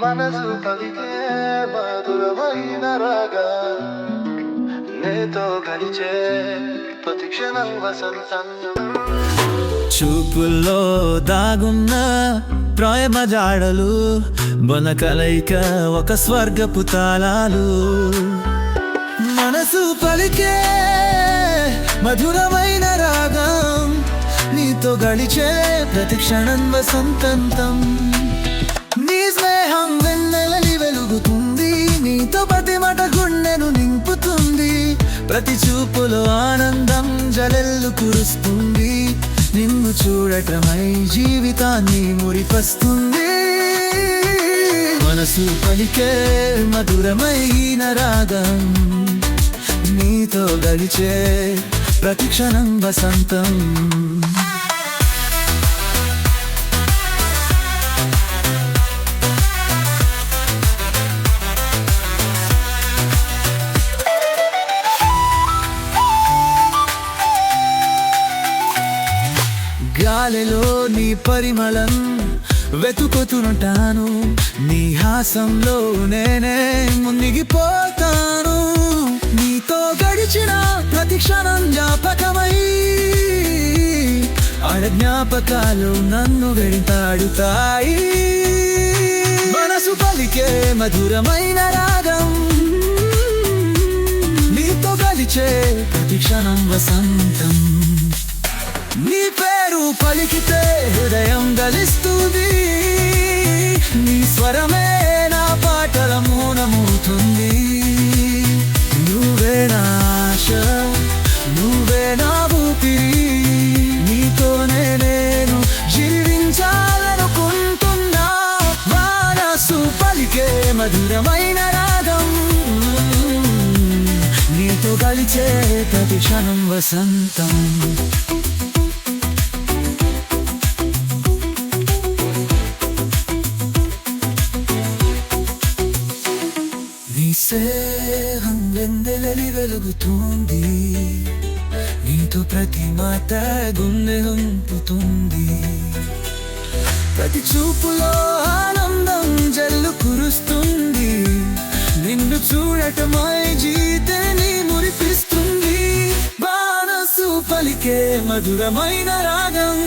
మనసు పలికే మధురమైన రాగా నీతో కలిచే ప్రతి క్షణం వసంతం చూపుల్లో దాగున్న ప్రేమ జాడలు బొన కలయిక ఒక స్వర్గపు తాళాలు. మనసు పలికే మధురమైన రాగం నీతో గడిచే ప్రతి క్షణం వసంతంతం. ప్రతి చూపులో ఆనందం జలెల్లు కురుస్తుంది. నిన్ను చూడటమై జీవితాన్ని మురిపస్తుంది. మనసు పలికే మధురమైన రాగం. నీతో గడిచే ప్రతి క్షణం వసంతం. గాలిలో నీ పరిమళం వెతుకుతుంటాను. నీ హాసంలో నేనే మునిగిపోతాను. నీతో గడిచిన ప్రతి క్షణం జ్ఞాపకమై ఆడ జ్ఞాపకాలు నన్ను వెంటాడుతాయి. మనసు పలికే మధురమైన రాగం నీతో గడిచే ప్రతి క్షణం వసంతం. నీ పేరు పలికితే హృదయం గలిస్తుంది. నీ స్వరమే నా పాటల మూనమవుతుంది నువ్వే నా ఆశ నువ్వే నా ఊపిరి. నీతోనే నేను జీవించాలనుకుంటున్నా. మనసు పలికే మధురమైన రాగం. నీతో కలిచే ప్రతి క్షణం వసంతం. నీ సేహం వెందెలలి వెలుగుతుంది. నీతో ప్రతి మాట గుండె ఉంపుతుంది ప్రతి చూపులో ఆనందం జల్లు కురుస్తుంది. నిన్ను చూడటమై జీతని మురిపిస్తుంది. బానసు పలికే మధురమైన రాగం.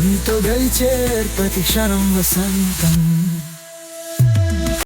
నీతో గడిచే ప్రతి క్షణం వసంతం.